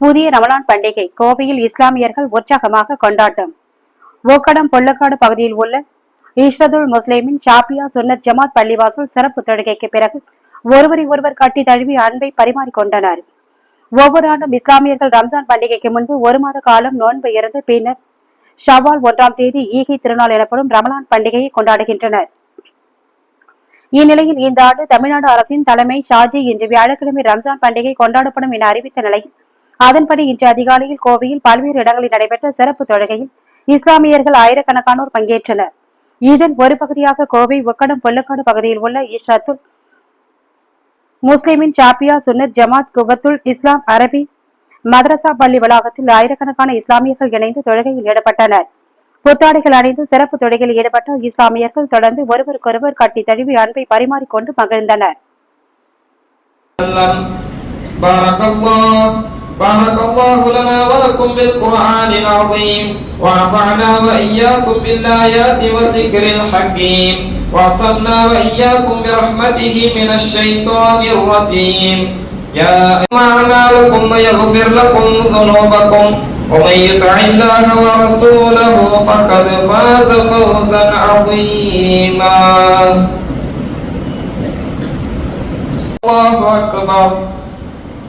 புதிய ரமலான் பண்டிகை கோவையில் இஸ்லாமியர்கள் உற்சாகமாக கொண்டாட்டம். ஓக்கடம் பொள்ளக்காடு பகுதியில் உள்ள ஈஷ்ரதுல் முஸ்லிமின் ஷாபியா சுன்னத் ஜமாத் பள்ளிவாசல் சிறப்பு தொழுகைக்கு பிறகு ஒருவரை ஒருவர் கட்டி தழுவி அன்பை பரிமாறிக்கொண்டனர். ஒவ்வொரு ஆண்டும் இஸ்லாமியர்கள் ரம்ஜான் பண்டிகைக்கு முன்பு ஒரு மாத காலம் நோன்பு இருந்து பின்னர் ஷவால் ஒன்றாம் தேதி ஈகை திருநாள் எனப்படும் ரமலான் பண்டிகையை கொண்டாடுகின்றனர். இந்நிலையில் இந்த ஆண்டு தமிழ்நாடு அரசின் தலைமை ஷாஜி இன்று வியாழக்கிழமை ரம்ஜான் பண்டிகை கொண்டாடப்படும் என அறிவித்த நிலையில் அதன்படி இன்று அதிகாலையில் கோவையில் பல்வேறு இடங்களில் நடைபெற்ற சிறப்பு தொழுகையில் இஸ்லாமியர்கள் ஆயிரக்கணக்கானோர் பங்கேற்றனர். இதன் ஒரு பகுதியாக கோவை ஒக்கடம் பொள்ளுக்காடு பகுதியில் உள்ள ஈஷாத்துல் முஸ்லிமின் சாப்பியா சுன்னர் ஜமாத் குபத்துல் இஸ்லாம் அரபி மதரசா பள்ளி வளாகத்தில் ஆயிரக்கணக்கான இஸ்லாமியர்கள் இணைந்து தொழுகையில் ஈடுபட்டனர். புத்தாடைகள் அணிந்து சிறப்பு தொழுகையில் ஈடுபட்ட இஸ்லாமியர்கள் தொடர்ந்து ஒருவருக்கொருவர் கட்டி தழுவி அன்பை பரிமாறிக்கொண்டு மகிழ்ந்தனர். بارك الله لنا ولكم بالقرآن العظيم ونفعنا وإياكم بالآيات والذكر الحكيم وعصمنا وإياكم برحمته من الشيطان الرجيم. يا أعمالكم ويغفر لكم ذنوبكم ومن يطع الله ورسوله فقد فاز فوزا عظيما. الله أكبر.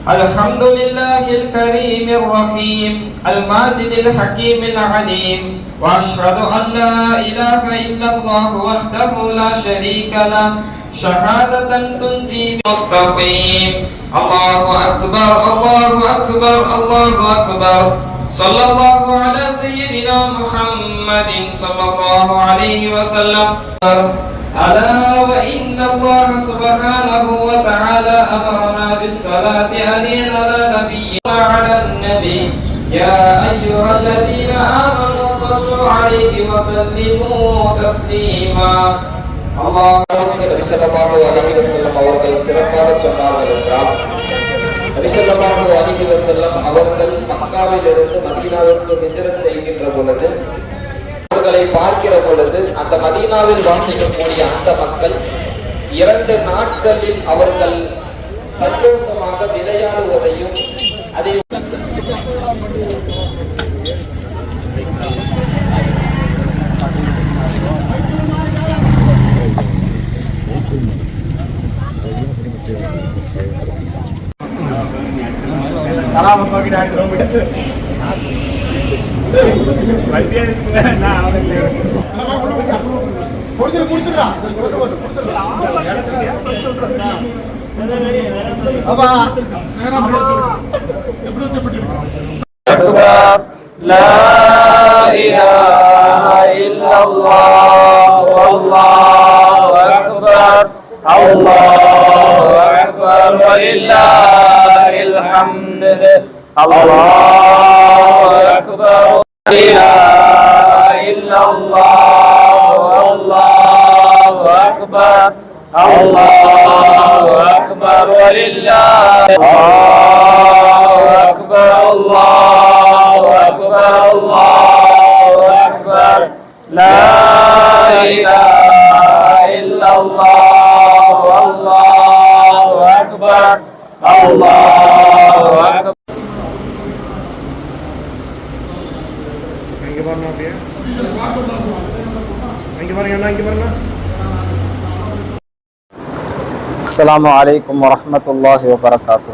الحمد لله الكريم الرحيم الماجد الحكيم العليم وأشهد أن لا إله إلا الله وحده لا شريك له شهادة تنجي مستقيم الله أكبر الله أكبر الله أكبر. صلى الله على سيدنا محمد صلى الله عليه وسلم. ألا وإن الله سبحانه وتعالى أمرنا بالصلاة علينا على نبينا على النبي يا أيها الذين آمنوا صلوا عليه وسلموا تسليما الله நபி ஸல்லல்லாஹு அலைஹி வஸல்லம் அவர்கள் சிறப்பாக சொன்னார்கள் என்றால் நபி ஸல்லல்லாஹு அலைஹி வஸல்லம் அவர்கள் மக்காவிலிருந்து மதீனாவிற்கு ஹிஜ்ரத் செய்கின்ற பொழுது அவர்களை பார்க்கிற பொழுது அந்த மதீனாவில் வாசிக்கக்கூடிய அந்த மக்கள் இரண்டு நாட்களில் அவர்கள் சந்தோஷமாக விளையாடுவதையும் அதை கலாபம் கோவிட் ஆயிரத்தி لا إله إلا الله والله أكبر الله أكبر ولله الحمد الله الله أكبر ولله الله أكبر الله أكبر الله أكبر لا إله إلا الله والله أكبر الله أكبر இங்க பாருங்க அப்படியே இங்க பாருங்க அண்ணா இங்க பாருங்க அஸ்ஸலாமு அலைக்கும் வரஹ்மத்துல்லாஹி வபரகாத்து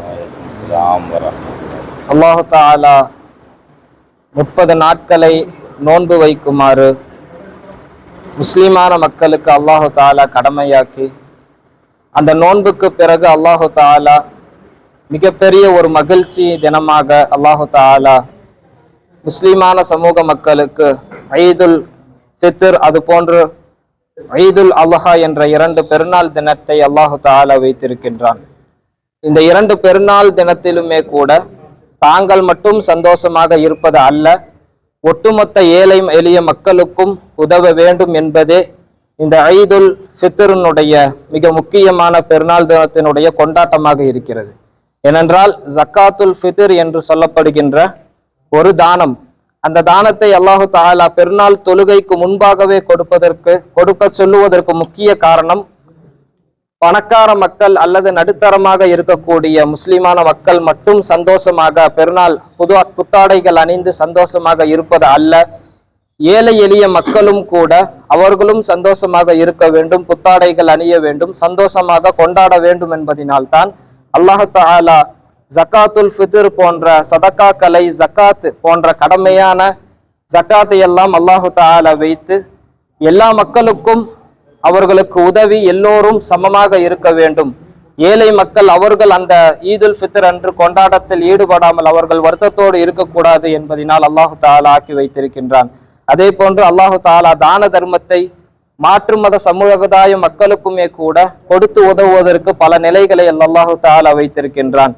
அல்லாஹு தாலா முப்பது நாட்களை நோன்பு வைக்குமாறு முஸ்லிமான மக்களுக்கு அல்லாஹு தாலா கடமையாக்கி அந்த நோன்புக்கு பிறகு அல்லாஹு தாலா மிகப்பெரிய ஒரு மகிழ்ச்சி தினமாக அல்லாஹு தாலா முஸ்லிமான சமூக மக்களுக்கு ஈதுல் ஃபித்ர் அது போன்று ஈதுல் அல்லஹா என்ற இரண்டு பெருநாள் தினத்தை அல்லாஹு தாலா வைத்திருக்கின்றான். இந்த இரண்டு பெருநாள் தினத்திலுமே கூட தாங்கள் மட்டும் சந்தோஷமாக இருப்பது அல்ல ஒட்டுமொத்த ஏழை எளிய மக்களுக்கும் உதவ வேண்டும் என்பதே இந்த ஐதுல் ஃபித்ருனுடைய மிக முக்கியமான பெருநாள் தினத்தினுடைய கொண்டாட்டமாக இருக்கிறது. ஏனென்றால் ஜக்காத்துல் ஃபித்ர் என்று சொல்லப்படுகின்ற ஒரு தானம் அந்த தானத்தை அல்லாஹு தாலா பெருநாள் தொழுகைக்கு முன்பாகவே கொடுப்பதற்கு கொடுக்க சொல்லுவதற்கு முக்கிய காரணம் பணக்கார மக்கள் அல்லது நடுத்தரமாக இருக்கக்கூடிய முஸ்லிமான மக்கள் மட்டும் சந்தோஷமாக பெருநாள் புது புத்தாடைகள் அணிந்து சந்தோஷமாக இருப்பது அல்ல. ஏழை எளிய மக்களும் கூட அவர்களும் சந்தோஷமாக இருக்க வேண்டும் புத்தாடைகள் அணிய வேண்டும் சந்தோஷமாக கொண்டாட வேண்டும் என்பதினால்தான் அல்லாஹு தாலா ஜக்காத்துல் ஃபித்ர் போன்ற சதக்காக்களை ஜக்காத் போன்ற கடமையான ஜக்காத்தை எல்லாம் அல்லாஹு தால வைத்து எல்லா மக்களுக்கும் அவர்களுக்கு உதவி எல்லோரும் சமமாக இருக்க வேண்டும். ஏழை மக்கள் அவர்கள் அந்த ஈதுல் ஃபித்ர் அன்று கொண்டாட்டத்தில் ஈடுபடாமல் அவர்கள் வருத்தத்தோடு இருக்கக்கூடாது என்பதனால் அல்லாஹு தாலா ஆக்கி வைத்திருக்கின்றான். அதே போன்று அல்லாஹு தாலா தான தர்மத்தை மாற்று மத சமுதாய மக்களுக்குமே கூட கொடுத்து உதவுவதற்கு பல நிலைகளை அல்லாஹு தாலா வைத்திருக்கின்றான்.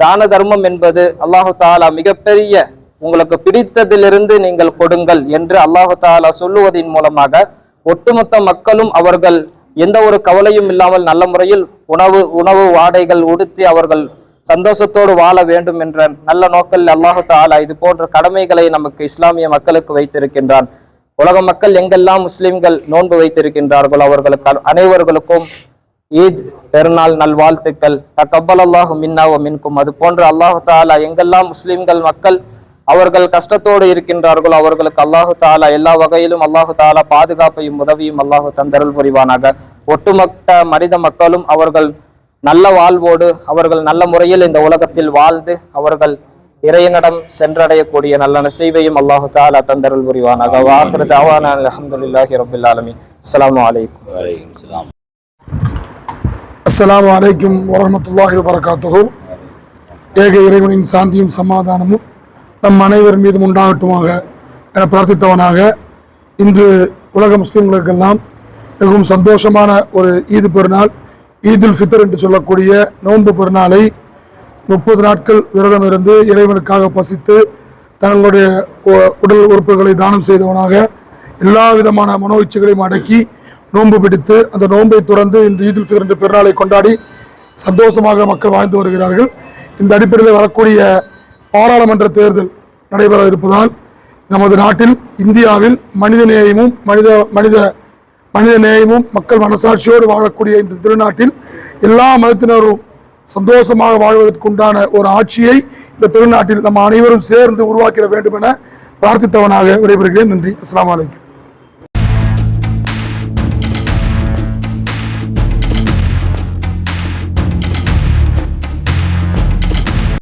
தான தர்மம் என்பது அல்லாஹு தாலா மிகப்பெரிய உங்களுக்கு பிடித்ததிலிருந்து நீங்கள் கொடுங்கள் என்று அல்லாஹு தாலா சொல்லுவதன் மூலமாக ஒட்டுமொத்த மக்களும் அவர்கள் எந்த ஒரு கவலையும் இல்லாமல் நல்ல முறையில் உணவு உணவு வாடைகள் உடுத்தி அவர்கள் சந்தோஷத்தோடு வாழ வேண்டும் என்ற நல்ல நோக்கில் அல்லாஹு தாலா இது போன்ற கடமைகளை நமக்கு இஸ்லாமிய மக்களுக்கு வைத்திருக்கின்றான். உலக மக்கள் எங்கெல்லாம் முஸ்லிம்கள் நோன்பு வைத்திருக்கின்றார்களோ அவர்களுக்கு அனைவர்களுக்கும் ஈத் பெருநாள் நல்வாழ்த்துக்கள். தக்கபல் அல்லாஹு மின்னாவோ மின்கும். அது போன்று அல்லாஹு தாலா எங்கெல்லாம் முஸ்லிம்கள் மக்கள் அவர்கள் கஷ்டத்தோடு இருக்கின்றார்களோ அவர்களுக்கு அல்லாஹு தாலா எல்லா வகையிலும் அல்லாஹு தாலா பாதுகாப்பையும் உதவியும் அல்லாஹு தந்தருள் புரிவானாக. ஒட்டுமொத்த மனித மக்களும் அவர்கள் நல்ல வாழ்வோடு அவர்கள் நல்ல முறையில் இந்த உலகத்தில் வாழ்ந்து அவர்கள் இறையனிடம் சென்றடையக்கூடிய நல்ல நசைவையும் அல்லாஹு தாலா தந்தருள் புரிவானாக. வாஹிரு தாவான அல்ஹம்துலில்லாஹி ரபில் ஆலமீன். அஸ்ஸலாமு அஸ்லாம் அஸ்ஸலாமு வரமத்துல்லாஹி வரஹ்மத்துல்லாஹி ஏக இறைவனின் சாந்தியும் சமாதானமும் நம் அனைவர் மீதும் உண்டாகட்டுமாக என பிரார்த்தித்தவனாக இன்று உலக முஸ்லீம்களுக்கெல்லாம் மிகவும் சந்தோஷமான ஒரு ஈது பெருநாள் ஈதுல் ஃபித்ர் என்று சொல்லக்கூடிய நோன்பு பெருநாளை முப்பது நாட்கள் விரதம் இருந்து இறைவனுக்காக பசித்து தங்களுடைய உடல் உறுப்புகளை தானம் செய்தவனாக எல்லா விதமான மனோ இச்சைகளையும் அடக்கி நோன்பு பிடித்து அந்த நோன்பை துறந்து இன்று ஈதில் சிறந்த பெருநாளை கொண்டாடி சந்தோஷமாக மக்கள் வாழ்ந்து வருகிறார்கள். இந்த அடிப்படையில் வரக்கூடிய பாராளுமன்ற தேர்தல் நடைபெற இருப்பதால் நமது நாட்டில் இந்தியாவில் மனித நேயமும் மனித மனித மனித நேயமும் மக்கள் மனசாட்சியோடு வாழக்கூடிய இந்த திருநாட்டில் எல்லா மதத்தினரும் சந்தோஷமாக வாழ்வதற்குண்டான ஒரு ஆட்சியை இந்த திருநாட்டில் நம்ம அனைவரும் சேர்ந்து உருவாக்கிட வேண்டும் என பிரார்த்தித்தவனாக விடைபெறுகிறேன். நன்றி. அஸ்லாம் வலைக்கம்